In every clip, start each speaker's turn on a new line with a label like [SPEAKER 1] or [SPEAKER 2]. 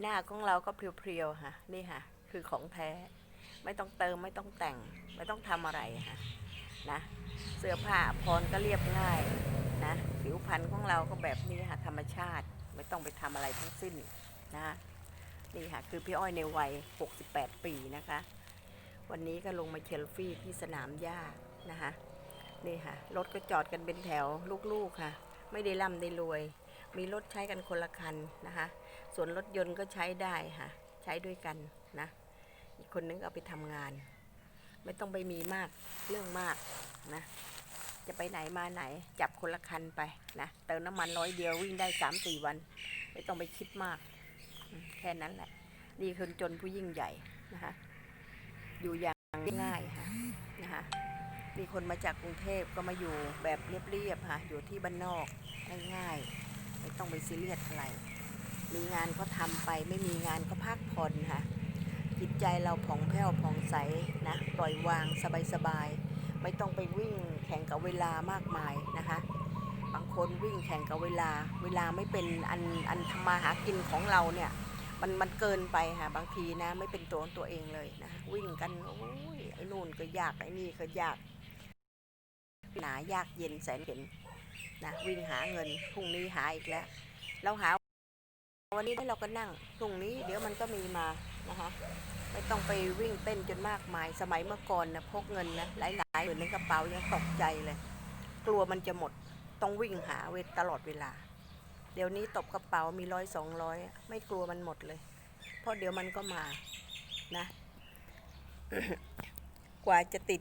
[SPEAKER 1] หน้าของเราก็เพียวๆค่ะ นี่ค่ะ คือของแท้ ไม่ต้องเติมไม่ต้องแต่ง ไม่ต้องทำอะไรค่ะนะเสื้อผ้าพรก็เรียบง่ายนะผิวพรรณของเราก็แบบนี้ค่ะธรรมชาติไม่ต้องไปทำอะไรทั้งสิ้นนะนี่ค่ะ คือพี่อ้อยในวัย 68 ปีนะคะ วันนี้ก็ลงมาเชลฟี่ที่สนามหญ้านะคะนี่ค่ะรถก็จอดกันเป็นแถวลูกๆค่ะ ไม่ได้ร่ำได้รวย มีรถใช้กันคนละคันนะคะ ส่วนรถยนต์ก็ใช้ได้ค่ะ ใช้ด้วยกันนะ อีกคนนึงเอาไปทำงาน ไม่ต้องไปมีมากเรื่องมากนะ จะไปไหนมาไหนจับคนละคันไปนะเติมน้ำมันร้อยเดียววิ่งได้สามสี่วัน ไม่ต้องไปคิดมาก แค่นั้นแหละ นี่คนจนผู้ยิ่งใหญ่นะคะ อยู่อย่างง่ายค่ะนะคะมีคนมาจากกรุงเทพก็มาอยู่แบบเรียบๆค่ะ อยู่ที่บ้านนอกง่ายๆ ไม่ต้องไปซีเรียสอะไร มีงานก็ทำไปไม่มีงานก็พักผ่อนค่ะ จิตใจเราผ่องแผ้วผ่องใสนะ ปล่อยวางสบายๆ ไม่ต้องไปวิ่งแข่งกับเวลามากมายนะคะ บางคนวิ่งแข่งกับเวลา เวลาไม่เป็นอันอันทำมาหากินของเราเนี่ยมันมันเกินไปค่ะบางทีนะ ไม่เป็นตัวตัวเองเลยนะ วิ่งกันโอ้ยไอ้นู่นก็ยากไอ้นี่ก็ยากหนายากเย็นแสนเข็น นะวิ่งหาเงินพรุ่งนี้หาอีกแล้ว เราหาวันนี้เราก็นั่งพรุ่งนี้เดี๋ยวมันก็มีมานะคะไม่ต้องไปวิ่งเต้นจนมากมายสมัยเมื่อก่อนนะพกเงินนะหลายๆหมื่นในกระเป๋ายังตกใจเลย กลัวมันจะหมดต้องวิ่งหาเวทตลอดเวลา เดี๋ยวนี้ตบกระเป๋ามีร้อยสองร้อยไม่กลัวมันหมดเลย เพราะเดี๋ยวมันก็มานะ กว่าจะติด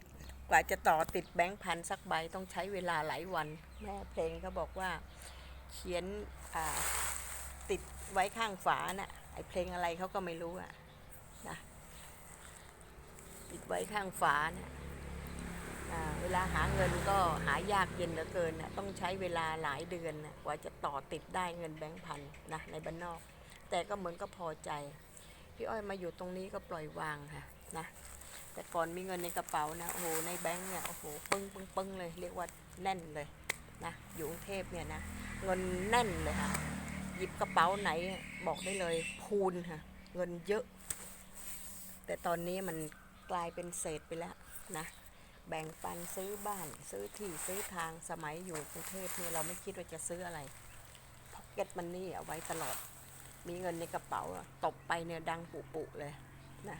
[SPEAKER 1] กว่าจะต่อติดแบงค์พันสักใบต้องใช้เวลาหลายวัน แม่เพลงเขาบอกว่าเขียนติดไว้ข้างฝาน่ะไอเพลงอะไรเขาก็ไม่รู้อะนะติดไว้ข้างฝาน่ะอ่าเวลาหาเงินก็หายากเย็นเหลือเกินน่ะต้องใช้เวลาหลายเดือนนะกว่าจะต่อติดได้เงินแบงค์พันนะในบ้านนอก แต่ก็เหมือนก็พอใจ พี่อ้อยมาอยู่ตรงนี้ก็ปล่อยวางค่ะนะ แต่ก่อนมีเงินในกระเป๋านะ โอ้โห ในแบงค์เนี่ย โอ้โห ปึ้งปึ้งปึ้งเลย เรียกว่าแน่นเลยนะ อยู่กรุงเทพเนี่ยนะ เงินแน่นเลยค่ะ หยิบกระเป๋าไหนบอกได้เลย พูนค่ะ เงินเยอะ แต่ตอนนี้มันกลายเป็นเศษไปแล้วนะ แบ่งปันซื้อบ้าน ซื้อที่ซื้อทาง สมัยอยู่กรุงเทพเนี่ยเราไม่คิดว่าจะซื้ออะไร พ็อกเก็ตมันนี่เอาไว้ตลอด มีเงินในกระเป๋า ตบไปเนี่ยดังปุปุเลยนะ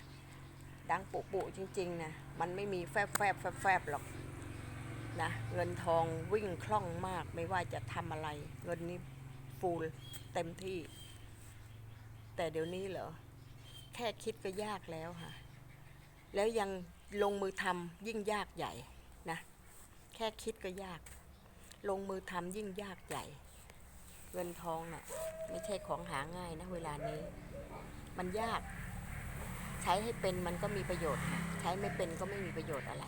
[SPEAKER 1] ดังปุปุจริงๆนะมันไม่มีแฟบแฟบแฟบแฟบหรอกนะเงินทองวิ่งคล่องมากไม่ว่าจะทำอะไร เงินนี้ฟูลเต็มที่ แต่เดี๋ยวนี้เหรอ แค่คิดก็ยากแล้วค่ะ แล้วยังลงมือทำยิ่งยากใหญ่นะ แค่คิดก็ยาก ลงมือทำยิ่งยากใหญ่ เงินทองน่ะไม่ใช่ของหาง่ายนะเวลานี้ มันยาก ใช้ให้เป็นมันก็มีประโยชน์ค่ะใช้ไม่เป็นก็ไม่มีประโยชน์อะไร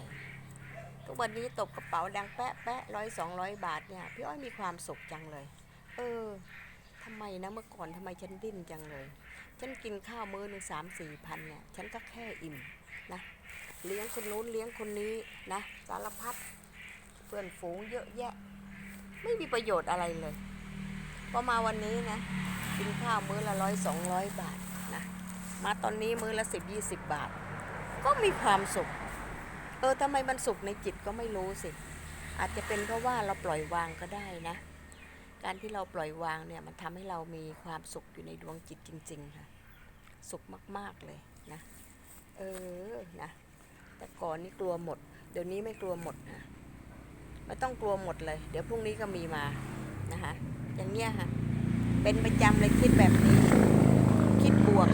[SPEAKER 1] ทุกวันนี้ตบกระเป๋าดังแปะแปะร้อยสองร้อยบาทเนี่ยพี่อ้อยมีความสุขจังเลย เออทำไมนะเมื่อก่อนทำไมฉันดิ้นจังเลย ฉันกินข้าวมื้อหนึ่งสามสี่พันเนี่ยฉันก็แค่อิ่มนะเลี้ยงคนนู้นเลี้ยงคนนี้นะสารพัดเพื่อนฝูงเยอะแยะ ไม่มีประโยชน์อะไรเลยพอมาวันนี้นะกินข้าวมื้อละร้อยสองร้อยบาทนะ มาตอนนี้มื้อละสิบยี่สิบบาท ก็มีความสุข เออทำไมมันสุขในจิตก็ไม่รู้สิ อาจจะเป็นเพราะว่าเราปล่อยวางก็ได้นะ การที่เราปล่อยวางเนี่ยมันทำให้เรามีความสุขอยู่ในดวงจิตจริง ๆ ค่ะ สุขมากๆเลยนะ เออนะแต่ก่อนนี่กลัวหมด เดี๋ยวนี้ไม่กลัวหมดนะไม่ต้องกลัวหมดเลย เดี๋ยวพรุ่งนี้ก็มีมานะคะอย่างเงี้ยค่ะ เป็นประจำเลยคิดแบบนี้ คิดบวก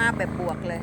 [SPEAKER 1] มากแบบบวกเลย